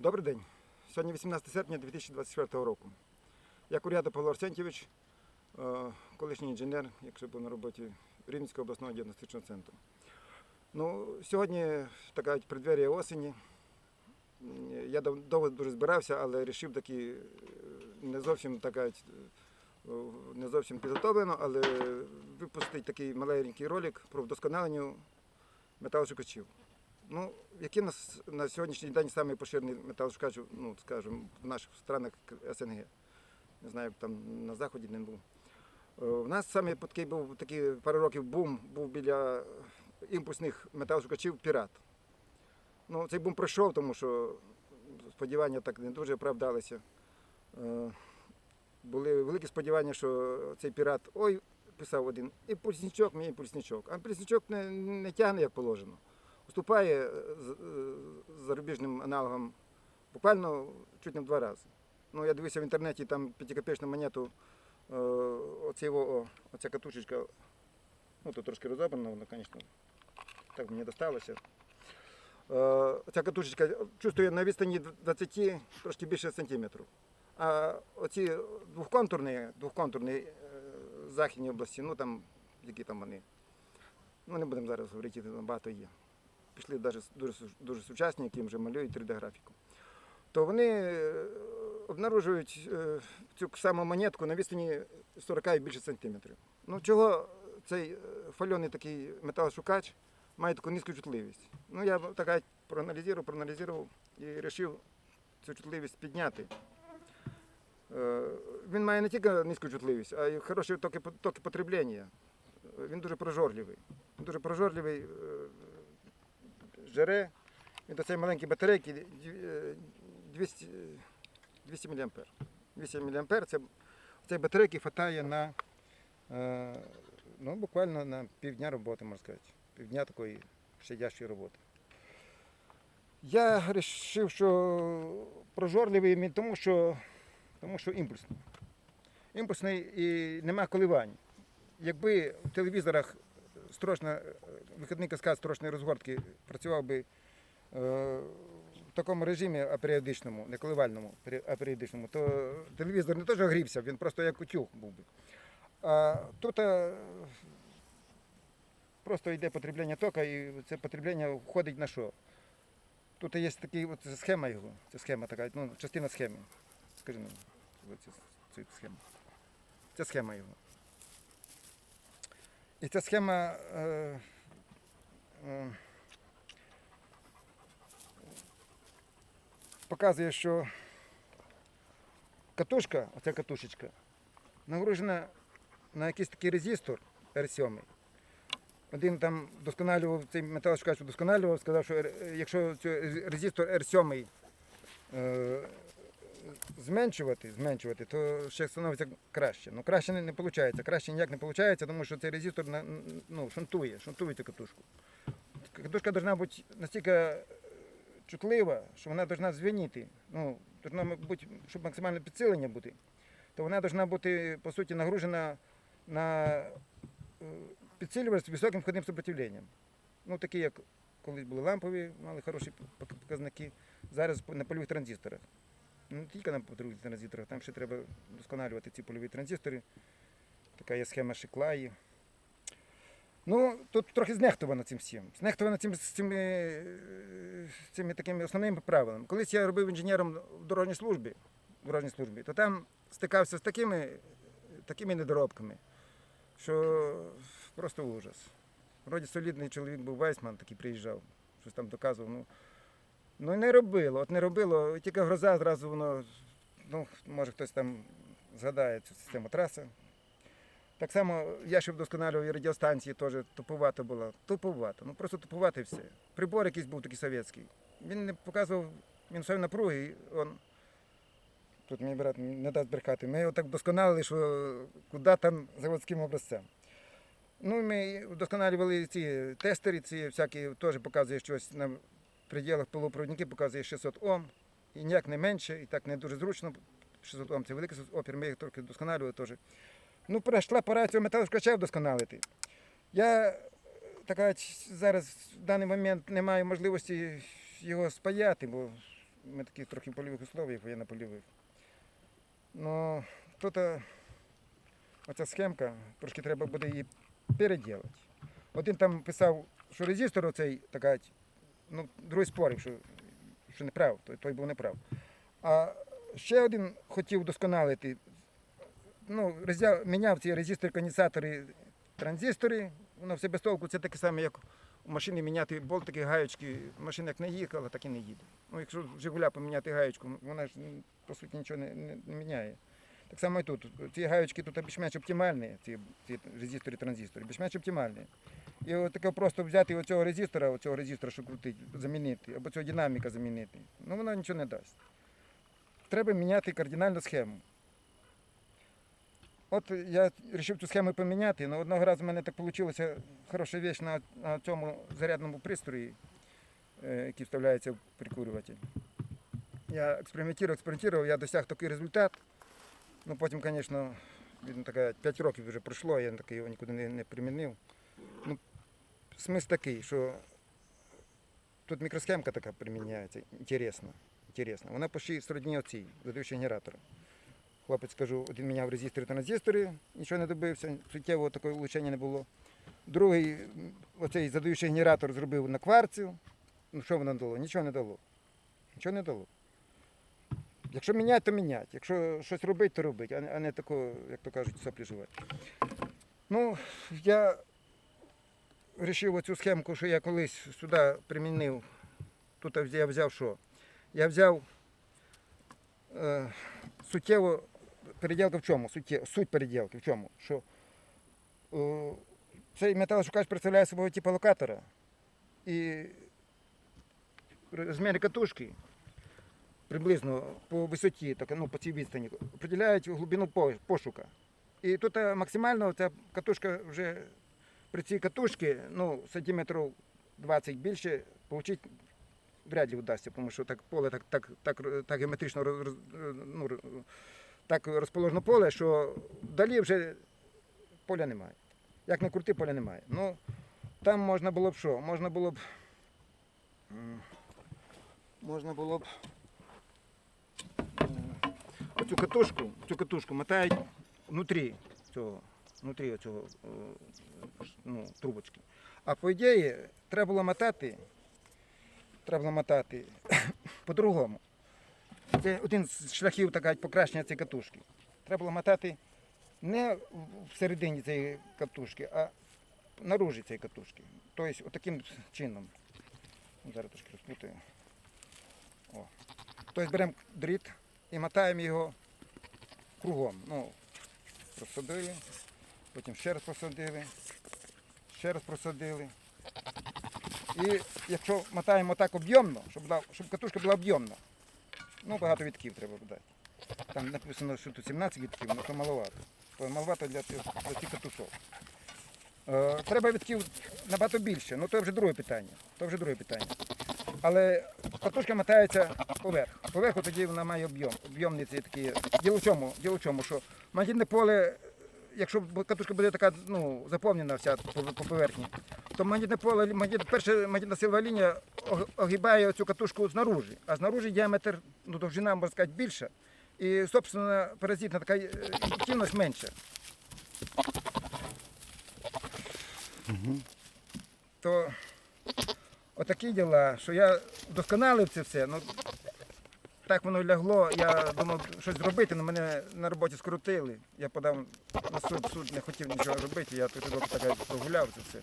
Добрий день. Сьогодні 18 серпня 2024 року. Я Курята Павло Арсентьєвич, е, колишній інженер, якщо був на роботі Рівненського обласного діагностичного центру. Ну, сьогодні така преддверія осені. Я довго дуже збирався, але вирішив таки е, не зовсім така, е, не зовсім підготовлено, але випустити такий маленький ролик про вдосконалення металошукачів. Ну, який у нас на сьогоднішній день самий поширений металошукач, ну, скажімо, в наших странах СНГ. Не знаю, там на заході не був. Е, У нас саме такий був такий пару років бум був біля імпульсних металошукачів Пірат. Ну, цей бум пройшов, тому що сподівання так не дуже оправдалися. Е, Були великі сподівання, що цей пірат, ой, писав один, імпульсничок, мій імпульсничок. А імпульсничок не, не тягне як положено уступає е, е, зарубіжним аналогам буквально чуть не в два рази. Ну, я дивився в інтернеті, там п'ятикопічну монету, е, його, оця катушечка, ну тут трошки розобрана, вона, звісно, так мені досталося. Оця катушечка чувствує на відстані 20, трошки більше сантиметрів. А оці двохконтурні, двохконтурні західні області, ну там, які там вони, ну не будемо зараз говорити, багато є пішли дуже, дуже сучасні, які вже малюють 3D-графіку, то вони е, обнаружують е, цю саму монетку на відстані 40 і більше сантиметрів. Ну чого цей е, фальоний такий металошукач має таку низьку чутливість? Ну я така проаналізував, проаналізував і вирішив цю чутливість підняти. Він має не тільки низьку чутливість, а й хороші токи, токи потреблення. Він дуже прожорливий. Дуже прожорливий, жере. Він до цієї маленької батарейки е, 200, е, 200 мА. 200 мА це цієї батарейки вистачає на е, ну, буквально на півдня роботи, можна сказати. Півдня такої щадящої роботи. Я вирішив, що прожорливий він тому, що, тому що імпульсний. Імпульсний і нема коливань. Якби в телевізорах строчна, е, вихідний каскад строчної розгортки працював би е, в такому режимі аперіодичному, не коливальному, аперіодичному, то телевізор не теж грівся, він просто як утюг був би. А тут е, просто йде потреблення тока, і це потреблення входить на що? Тут є такий, от схема його, це схема така, ну, частина схеми. Скажи мені, це, це схема. Це схема його. І ця схема е, е, показує, що катушка, оця катушечка, нагружена на якийсь такий резистор R7. Один там вдосконалював цей металошукач вдосконалював, сказав, що е, якщо резистор R7 е, зменшувати, зменшувати, то ще становиться краще. Ну краще не, не виходить. Краще ніяк не виходить, тому що цей резистор ну, шунтує, шунтує цю катушку. Катушка повинна бути настільки чутлива, що вона повинна звеніти. Ну, повинна бути, щоб максимальне підсилення бути, то вона повинна бути, по суті, нагружена на е, підсилювач з високим входним сопротивленням. Ну, такі, як колись були лампові, мали хороші показники. Зараз на польових транзисторах. Не тільки на польових транзисторах, там ще треба вдосконалювати ці польові транзистори. Така є схема Шиклаї. Ну, тут трохи знехтовано цим всім. Знехтовано цим, цими, цими такими основними правилами. Колись я робив інженером в дорожній службі, в дорожній службі, то там стикався з такими, такими недоробками, що просто ужас. Вроді солідний чоловік був Вайсман, такий приїжджав, щось там доказував. Ну, ну не робило, от не робило, тільки гроза зразу воно, ну, може хтось там згадає цю систему траса. Так само я ще вдосконалював і радіостанції теж туповато було. Туповато, ну просто туповато і все. Прибор якийсь був такий совєтський. Він не показував мінусові напруги, он. Тут мій брат не дасть брехати. Ми його так вдосконалили, що куди там заводським образцем. Ну, ми вдосконалювали ці тестери, ці всякі теж показує щось на пределах полупровідники, показує 600 Ом, і ніяк не менше, і так не дуже зручно. 600 Ом це великий опір, ми їх трохи вдосконалювали теж. Ну, прийшла пора цього металошукача вдосконалити. Я е, така зараз в даний момент не маю можливості його спаяти, бо ми такі трохи польових условиях, воєнно польових. Ну, тут е, оця схемка, трошки треба буде її переділити. Один там писав, що резистор оцей така, ну, другий спорив, що, що не прав, той, той був не прав. А ще один хотів вдосконалити. Ну, розя- міняв ці резистори, конденсатори, транзистори. Воно все без толку, це таке саме, як у машини міняти болтики, гаєчки. Машина як не їхала, так і не їде. Ну, якщо Жигуля поміняти гаєчку, вона ж по суті нічого не, не, не міняє. Так само і тут. Ці гаєчки тут більш-менш оптимальні, ці, ці резистори, транзистори, більш-менш оптимальні. І от таке просто взяти оцього резистора, оцього резистора, що крутить, замінити, або цього динаміка замінити, ну воно нічого не дасть. Треба міняти кардинальну схему. От я вирішив цю схему поміняти, але одного разу в мене так вийшло хороша річ на, на цьому зарядному пристрої, е, який вставляється в прикурюватель. Я експериментував, експериментував, я досяг такий результат. Ну потім, звісно, така 5 років вже пройшло, я такий його нікуди не, не примінив. Ну, смисл такий, що тут мікросхемка така приміняється, інтересна. інтересна. Вона почти сродні оцій, задаючий генератора. Хлопець кажу, один міняв резистори транзистори, нічого не добився, суттєвого такого влучення не було. Другий, оцей задаючий генератор зробив на кварцю. Ну що воно дало? Нічого не дало. Нічого не дало. Якщо міняти, то міняти. Якщо щось робити, то робити, а не, тако, як то кажуть, соплі жувати. Ну, я вирішив оцю схемку, що я колись сюди примінив. Тут я взяв що? Я взяв е, суттєво переділка в чому? Суттє, суть переділки в чому? Що е, цей металошукач представляє собою типу локатора. І розміри катушки приблизно по висоті, так, ну, по цій відстані, определяють глибину пошука. І тут е, максимально ця катушка вже при цій катушці, ну, сантиметрів 20 більше, отримати вряд ли вдасться, тому що так поле так, так, так, так геометрично ну, так розположено поле, що вдалі вже поля немає. Як не крути, поля немає. Ну, там можна було б що? Можна було б. Можна було б. Оцю катушку, цю катушку мотають внутрі цього, внутрі цього ну, трубочки. А по ідеї, треба було мотати, треба було мотати по-другому. Це один з шляхів так сказати, покращення цієї катушки. Треба було мотати не всередині цієї катушки, а наружі цієї катушки. Тобто отаким чином. Зараз трошки розпутаю. Тобто беремо дріт і мотаємо його кругом. Ну, просадили, потім ще раз просадили, ще раз просадили. І якщо мотаємо так об'ємно, щоб, щоб катушка була об'ємна, ну багато вітків треба дати. Там написано, що тут 17 вітків, але то маловато. То маловато для, тих- для цих катушок. Е, треба вітків набагато більше, ну то вже друге питання. То вже друге питання. Але катушка мотається поверх. Поверху тоді вона має об'єм. Об'ємний цей такий. Діло в чому? Діло в чому, що магнітне поле, якщо катушка буде така ну, заповнена вся по, по поверхні, то магнітне поле, магніт, перша магнітна силова лінія ог- огибає цю катушку знаружи, а знаружи діаметр, ну, довжина, можна сказати, більша. І, собственно, паразитна така е, ефективність менша. То отакі діла, що я вдосконалив це все. Ну, так воно лягло, я думав щось зробити, але мене на роботі скрутили. Я подав на суд, суд не хотів нічого робити, я тут роки так прогуляв це все.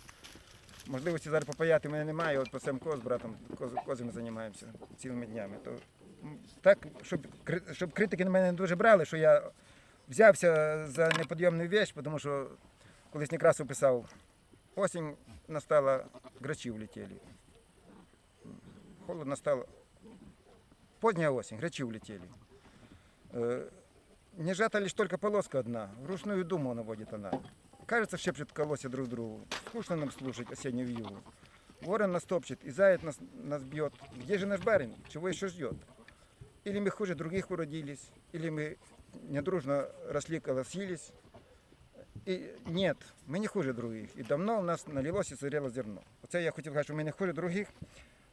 Можливості зараз попаяти мене немає, от по Семко з братом коз- козами займаємося цілими днями. То, так, щоб, щоб критики на мене не дуже брали, що я взявся за неподйомну вещь, тому що колись Некрасов писав, осінь настала, грачі влетіли Холодно стало. Поздняя осень, грачи улетели. Э, Не сжата лишь только полоска одна, вручную думу наводит она. Кажется, шепчет колосья друг другу. Скучно нам слушать осеннюю вьюгу. Ворон нас топчет, и заяц нас, нас бьет. Где же наш барин? Чего еще ждет? Или мы хуже других уродились, или мы недружно росли, колосились. І ні, ми не хуже других. І давно у нас налилось і созріло зерно. Оце я хотів сказати, що ми не хуже других,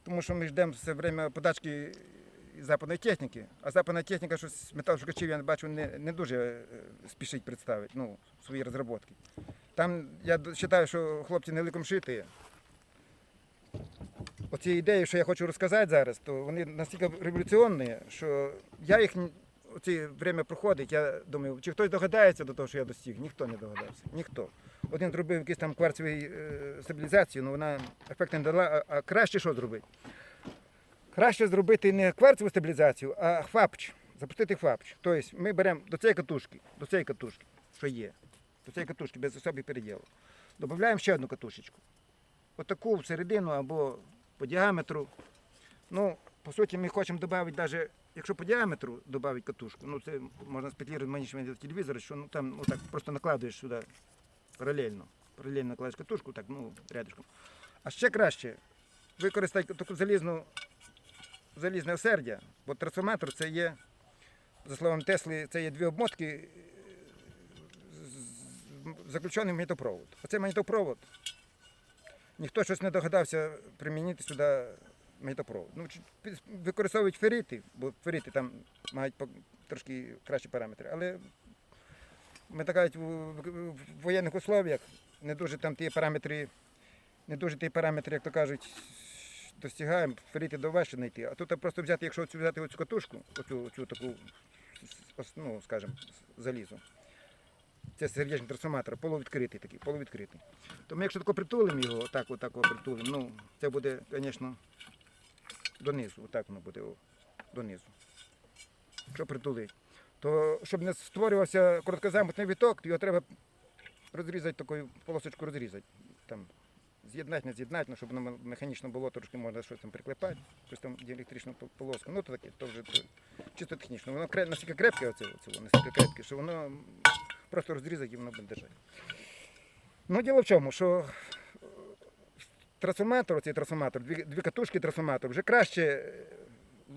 тому що ми ждемо все время подачки западної техніки, а западна техніка, щось металошукачів, я бачу, не, не дуже е, спішить представити ну, свої розробки. Там я вважаю, що хлопці не ликом шиті. Оці ідеї, що я хочу розказати зараз, то вони настільки революційні, що я їх оці время проходить, я думаю, чи хтось догадається до того, що я достиг? Ніхто не догадався. Ніхто. Один зробив якусь там кварцевий е, стабілізацію, але вона ефекту не дала, а, а краще що зробити? Краще зробити не кварцеву стабілізацію, а хвапч. Запустити хвапч. Тобто ми беремо до цієї катушки, до цієї катушки, що є, до цієї катушки без особи переділу. Додаємо ще одну катушечку. Отаку всередину або по діаметру. Ну, по суті, ми хочемо додати навіть, якщо по діаметру додати катушку, ну це можна спеціалізувати манічмент телевізора, що ну, там ну, так, просто накладуєш сюди паралельно. Паралельно накладаєш катушку, так, ну, рядышком. А ще краще використати таку залізну, залізне осердя, бо трансформатор це є, за словом Тесли, це є дві обмотки е, з- з- заключений в магнітопровод. Оце магнітопровод. Ніхто щось не догадався примінити сюди магнітопровод. Ну, використовують ферити, бо ферити там мають трошки кращі параметри. Але ми так кажуть, в, воєнних условіях не дуже там ті параметри, не дуже ті параметри, як то кажуть, достигаємо, до важче знайти. А тут просто взяти, якщо оцю взяти оцю катушку, оцю, оцю таку, ну, скажімо, залізу. Це сердечний трансформатор, полувідкритий такий, полувідкритий. То ми якщо тако притулимо його, отак, отак притулимо, ну, це буде, звісно, донизу, отак воно буде, о, донизу. Якщо притулити. То щоб не створювався короткозамотний віток, то його треба розрізати такою полосочку розрізати. Там, з'єднати, не з'єднати, ну, щоб воно механічно було, трошки можна щось там приклепати, щось там діелектричну полоску. Ну, то таке, то вже то, чисто технічно. Воно настільки крепке, оце, оце, настільки крепке, що воно просто розрізати і воно буде держати. Ну, діло в чому, що трансформатор, цей трансформатор, дві, дві катушки трансформатор вже краще е,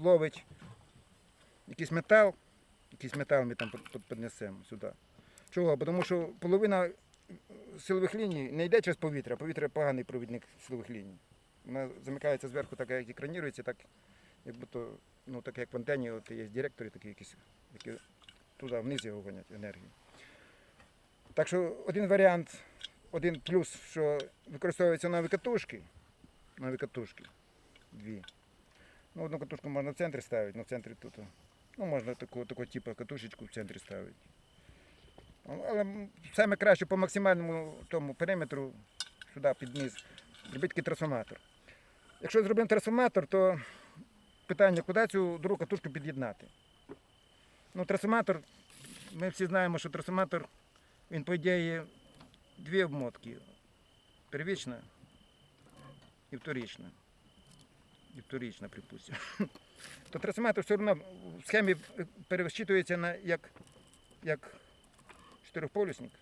ловить якийсь метал, якийсь метал ми там під- під- піднесемо сюди. Чого? Бо Тому що половина е, силових ліній не йде через повітря, повітря поганий провідник силових ліній. Вона замикається зверху, так як екранірується, так як будто, ну так як в антенні, от є директори такі якісь, які туди вниз його гонять енергію. Так що один варіант, один плюс, що використовуються нові катушки. Нові катушки. Дві. Ну, одну катушку можна в центрі ставити, але в центрі тут. Ну, можна таку, такого типу катушечку в центрі ставити. Ну, Але саме краще по максимальному тому периметру сюди під низ зробити такий трансформатор. Якщо зробимо трансформатор, то питання, куди цю другу катушку під'єднати. Ну, трансформатор, ми всі знаємо, що трансформатор, він, по ідеї, дві обмотки. Первічна і вторічна. І вторічна, припустимо. То трансформатор все одно в схемі е, пересчитується на як, як чотириполюсник.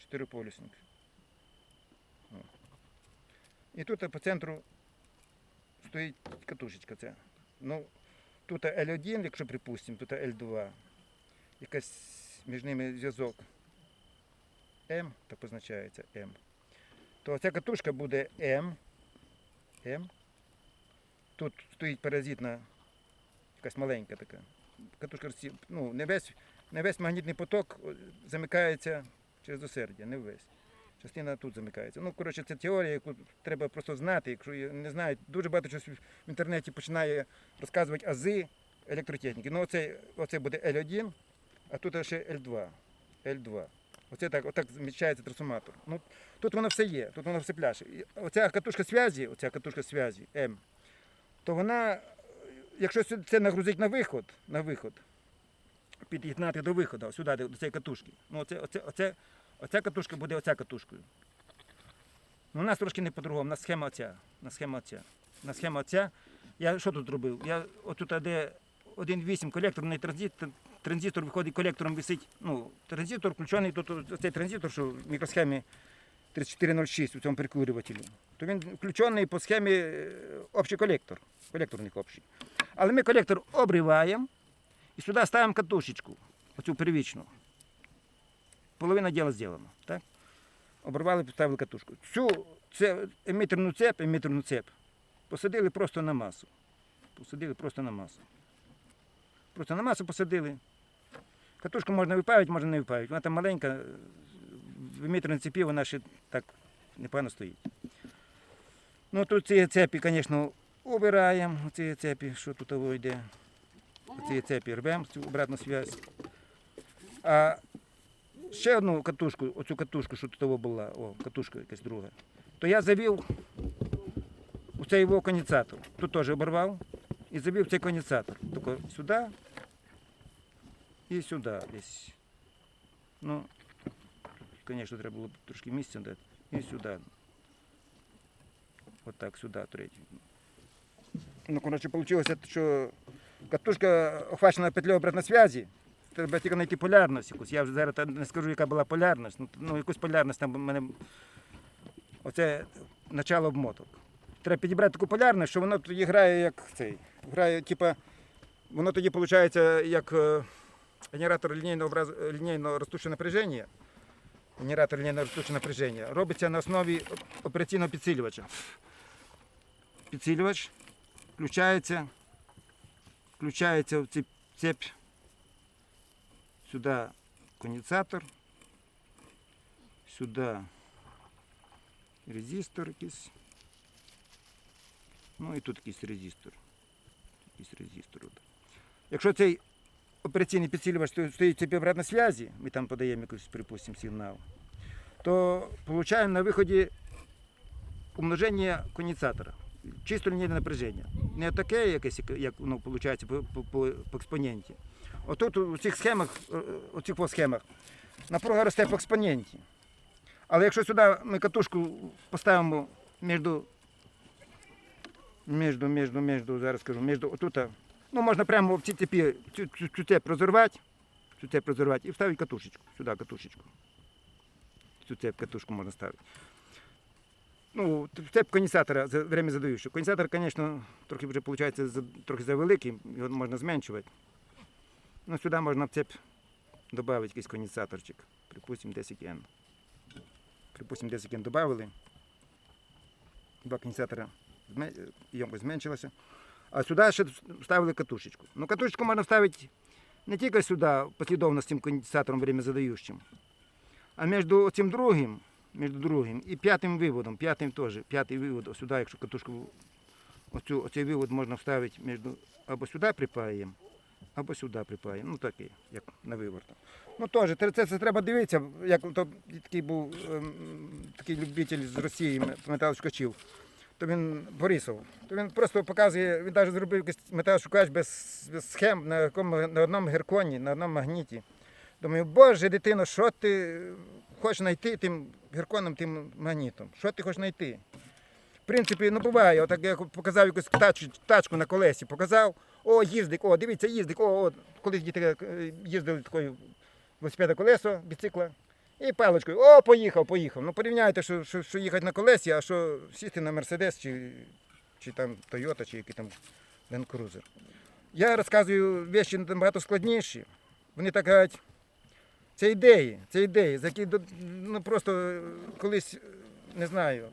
Чотириполюсник. І тут по центру стоїть катушечка ця. Ну, тут L1, якщо припустимо, тут L2. Якась між ними зв'язок М, так позначається М. То ця катушка буде М. М. Тут стоїть паразитна, якась маленька така. Катушка ну, не весь, не весь магнітний поток замикається через осердя, не весь. Частина тут замикається. Ну, коротше, це теорія, яку треба просто знати. Якщо її не знають, дуже багато чогось в інтернеті починає розказувати ази електротехніки. Ну, оце, оце буде L1, а тут ще L2. L2. Оце так, отак зміщається трансформатор. Ну, тут воно все є, тут воно все пляше. І Оця катушка зв'язі, оця катушка зв'язі М, то вона, якщо це нагрузить на виход, на виход, під'єднати до виходу, сюди, до цієї катушки. Ну, оце, оце, оце, оця катушка буде оця катушкою. Ну, у нас трошки не по-другому, у нас схема оця. У нас схема оця. У нас схема оця. Я що тут робив? Я отут де 1.8 колекторний транзистор, транзистор виходить колектором висить. Ну, транзистор включений, тут цей транзистор, що в мікросхемі 3406 у цьому перекурювателі, то він включений по схемі е, общий колектор, колекторник общий. Але ми колектор обриваємо і сюди ставимо катушечку, оцю первічну. Половина діла зроблена. Так? Обривали, поставили катушку. Цю це емітерну цеп, емітерну цеп посадили просто на масу. Посадили просто на масу. Просто на масу посадили. Катушку можна випавити, можна не випавити. Вона там маленька, в метр на цепі вона ще так непогано стоїть. Ну тут ці цепі, звісно, убираємо. Ці цепі, що тут того йде. Ці цепі рвемо цю обратну зв'язь. А ще одну катушку, оцю катушку, що тут була, о, катушка якась друга, то я завів у цей його конденсатор. Тут теж оборвав і завів цей конденсатор. Тільки сюди і сюди десь. Ну, звісно, треба було б трошки місця дати. І сюди. Отак, сюди третій. Ну, коротше, вийшло, що катушка охвачена петлею обратної зв'язі. Треба тільки знайти полярність якусь. Я вже зараз не скажу, яка була полярність. Ну, ну якусь полярність там в мене. Оце начало обмоток. Треба підібрати таку полярність, що воно тоді грає як цей. Грає, типа, воно тоді виходить як е, генератор лінійного, образ- лінійного ростучого напряження. Генератор лінійного ростучого напряження робиться на основі операційного підсилювача. Підсилювач включається, включається в цю цепь сюди конденсатор, сюди резистор якийсь. Ну і тут якийсь резистор. Якийсь резистор. от. Якщо цей операційний підсилювач стоїть цепі обратної зв'язі, ми там подаємо якийсь, припустимо, сигнал, то отримуємо на виході умноження конденсатора. Чисто лінійне напряження. Не таке якесь, як воно виходить по, по, по, по експоненті. Отут у цих схемах, е, у цих схемах, напруга росте по експоненті. Але якщо сюди ми катушку поставимо між, між, між, між, зараз скажу, між отут, ну можна прямо в ці цепі цю, цю, цю цеп розірвати, і вставити катушечку, сюди катушечку. Цю цеп катушку можна ставити. Ну, цеп конденсатора за время задаючого. Конденсатор, звісно, трохи вже виходить за, трохи завеликий, його можна зменшувати. Ну, сюди можна в цеп додати якийсь конденсаторчик, припустимо 10 N. Припустимо 10 N додали. Два конденсатора ємкость зменшилася. А сюди ще вставили катушечку. Ну, катушечку можна вставити не тільки сюди, послідовно з цим конденсатором время задаючим, а між цим другим, між другим і п'ятим виводом, п'ятим теж, п'ятий вивод, ось сюди, якщо катушку, оцю, оцей вивод можна вставити між, або сюди припаємо, або сюди припаємо. Ну такий, як на виворотах. Ну теж, це, це, треба дивитися, як то такий був ем, такий любитель з Росії металошукачів. То він Борисов. То він просто показує, він навіть зробив якийсь металошукач без, без схем на, якому, на одному герконі, на одному магніті. Думаю, боже, дитино, що ти хочеш знайти тим герконом, тим магнітом? Що ти хочеш знайти? В принципі, ну буває, отак я показав якусь тач, тачку на колесі, показав, о, їздик, о, дивіться, їздик, о, о. колись діти е, їздили такою велосипеда колесо, біцикла, і паличкою, о, поїхав, поїхав. Ну порівняйте, що, що, що їхати на колесі, а що сісти на Мерседес чи, чи там Тойота, чи який там Land Cruiser. Я розказую речі набагато складніші. Вони так кажуть, це ідеї, це ідеї, за які ну, просто колись, не знаю,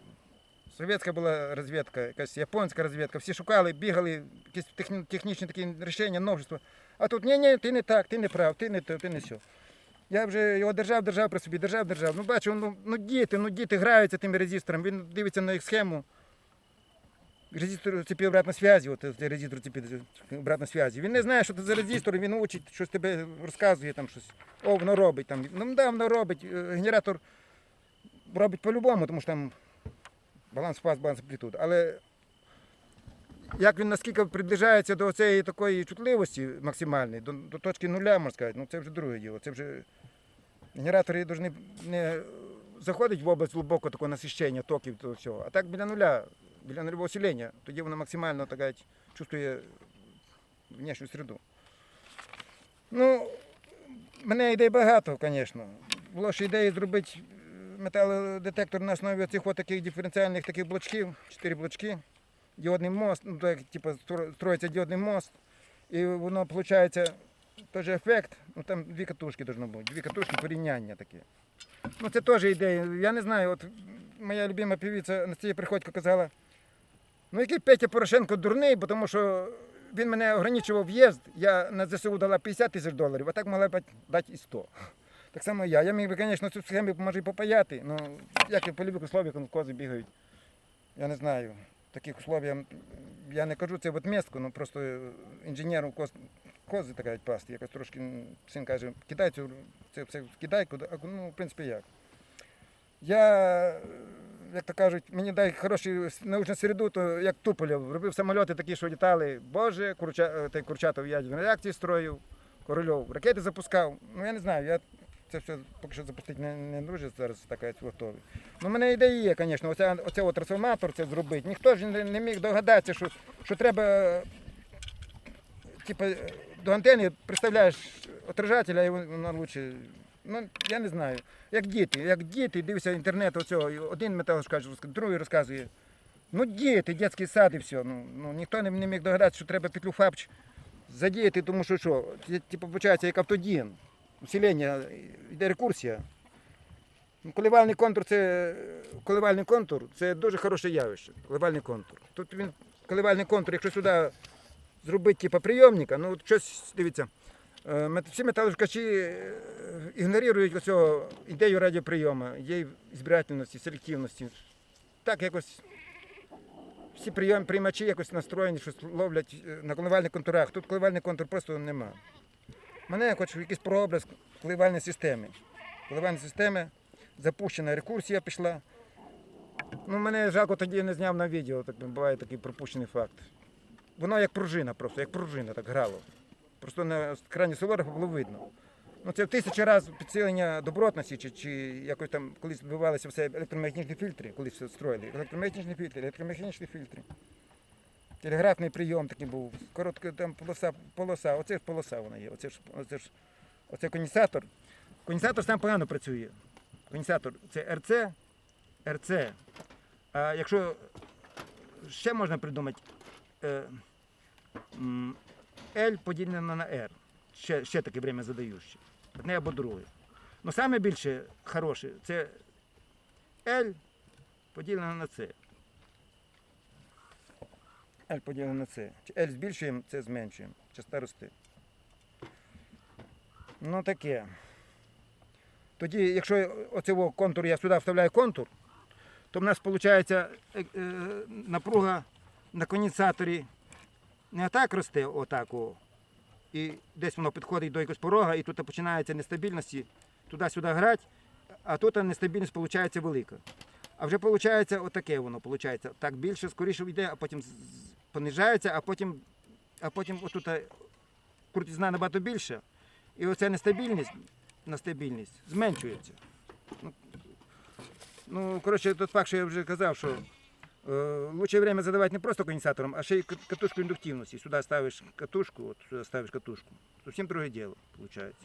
совєтська була розвідка, якась японська розвідка, всі шукали, бігали, якісь техні, технічні такі рішення, новшество. А тут ні, ні, ти не так, ти не прав, ти не то, ти не сьо. Я вже його держав, держав при собі, держав, держав. Ну бачу, ну, ну діти, ну діти граються тими резисторами, він дивиться на їх схему. Резистор цепі обратної зв'язі, от цей резистор цепі обратної зв'язі. Він не знає, що це за резистор, він учить, щось тебе розказує, там щось. О, воно робить там. Ну да, воно робить. Е, Генератор робить по-любому, тому що там баланс фаз, баланс амплітуд. Але як він наскільки приближається до цієї такої чутливості максимальної, до, до точки нуля, можна сказати, ну це вже друге діло. Це вже генератори повинні не заходити в область глибоко такого насищення токів того всього, а так біля нуля, біля нульового усилення, тоді воно максимально так сказати, чувствує внешню середу. Ну, мене ідей багато, звісно. Було ще ідеї зробити е, металодетектор на основі цих таких диференціальних таких блочків, чотири блочки, діодний мост, ну так, типу, строїться діодний мост, і воно виходить теж ефект. Ну там дві катушки должно бути, дві катушки порівняння таке. Ну це теж ідея. Я не знаю, от моя любима певиця Настя Приходько казала, ну який Петя Порошенко дурний, бо тому що він мене ограничував в'їзд, я на ЗСУ дала 50 тисяч доларів, а так могла б дати і 100. Так само я. Я міг би, звісно, цю схему може і попаяти, але як я по любих условиях коли кози бігають. Я не знаю. Таких условиях я не кажу це в отмістку, ну просто е, інженеру коз, кози така пасти. Якось трошки син каже, кидай цю це все кидай, куди, ну, в принципі, як. Я, е, як то кажуть, мені дай хорошу научну середу, то як Туполєв, робив самольоти такі, що літали. Боже, Курча, е, той Курчатов ядерні реакції строїв, Корольов ракети запускав. Ну я не знаю, я це все поки що запустити не, не дуже зараз така готовий. Ну, в мене ідея є, звісно, оце, оце от трансформатор це зробити. Ніхто ж не, не міг догадатися, що, що треба типу, до антени приставляєш отражателя і воно лучше. Ну, я не знаю. Як діти, як діти, дивишся інтернет, оцього, один метал каже, другий розказує. Ну, діти, дитячий сад і все. Ну, ну, ніхто не, міг догадатися, що треба петлю фабч задіяти, тому що що, типу, виходить, як автодін. Усилення, йде рекурсія. Ну, Коливальний контур це коливальний контур це дуже хороше явище. Коливальний контур. Тут він коливальний контур, якщо сюди зробити типу, прийомника, ну от щось дивіться. е, Всі металошкачі е, ігнорують оцього ідею радіоприйому, її збирательності, селективності. Так якось всі прийом, приймачі якось настроєні, щось ловлять е, на коливальних контурах. Тут коливальний контур просто нема. Мене хоч якийсь прообраз коливальної системи. Коливальної системи, запущена рекурсія пішла. Ну, мене жалко тоді не зняв на відео, так буває такий пропущений факт. Воно як пружина просто, як пружина так грало. Просто на екрані Суворова було видно. Ну, це в тисячі разів підсилення добротності, чи, чи якось там колись відбувалися все електромагнітні фільтри, колись все строїли. Електромагнітні фільтри, електромагнітні фільтри. Телеграфний прийом такий був. Коротка там полоса, полоса. Оце ж полоса вона є. Оце ж, оце ж оце конденсатор. Конденсатор сам погано працює. Конденсатор це РЦ, РЦ. А якщо ще можна придумати е, L поділено на R. Ще, ще таке время задаюче. Одне або друге. Ну саме більше хороше це L поділено на C. L поділено на C. L збільшуємо, це зменшуємо. Частота росте. Ну таке. Тоді, якщо оцього контур я сюди вставляю контур, то в нас виходить е, е, напруга на конденсаторі не отак росте, отак, о, і десь воно підходить до якогось порога, і тут починається нестабільності, туди-сюди грати, а тут нестабільність виходить велика. А вже виходить отаке воно, виходить. Так більше, скоріше йде, а потім понижається, а потім, а потім отут е, крутизна набагато більше. І оця нестабільність, нестабільність зменшується. Ну, Ну, коротше, тот факт, що я вже казав, що лучше время задавати не просто конденсатором, а ще й катушку індуктивності. Сюди ставиш катушку, от сюди ставиш катушку. Зовсім друге діло, виходить.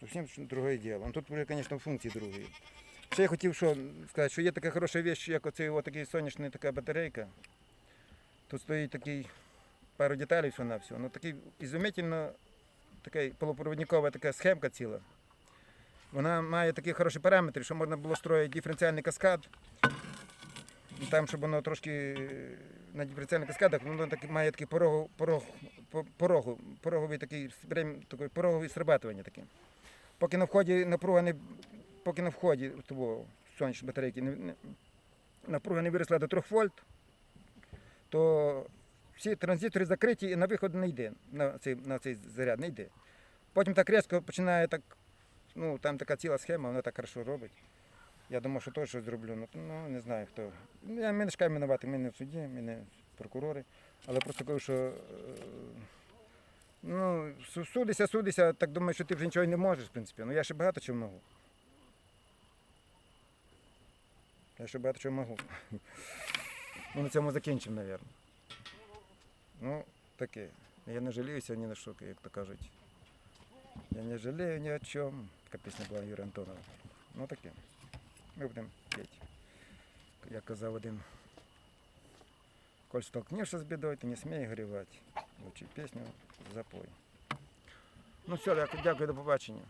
Зовсім ж друге діло. Ну, тут вже, звісно, функції другі. Ще я хотів що, сказати, що є така хороша річ, як оцей от такий сонячний така батарейка. Тут стоїть такий пару деталей всього на всього. Ну такий ізумительно така полупровідникова така схемка ціла. Вона має такі хороші параметри, що можна було строїти диференціальний каскад. Там, щоб воно трошки на диференціальних каскадах, воно так, має такий порог, порог, по- порогу, пороговий такий, такий пороговий срабатування таке. Поки на вході напруга не, поки на вході того сонячної батарейки не, не, напруга не виросла до 3 вольт, то всі транзистори закриті і на виход не йде, на цей, на цей заряд не йде. Потім так різко починає так, ну там така ціла схема, вона так хорошо робить. Я думав, що теж щось зроблю, ну, ну не знаю хто. Я ми не шукаю мінувати, ми не в суді, ми не прокурори. Але просто кажу, що е, ну, судися, судися, так думаю, що ти вже нічого не можеш, в принципі. Ну я ще багато чого можу. Я ще багато чого можу. Ну, на цьому закінчимо, мабуть. Ну, таке. Я не жаліюся ні на що, як то кажуть. Я не жалею ні о чому. Така пісня була Юрія Антонова. Ну таке. Ми будемо петь. Як казав один. Коль столкнешся з бідою, ти не смій горювати. Лучше пісню запой. Ну все, дякую, до побачення.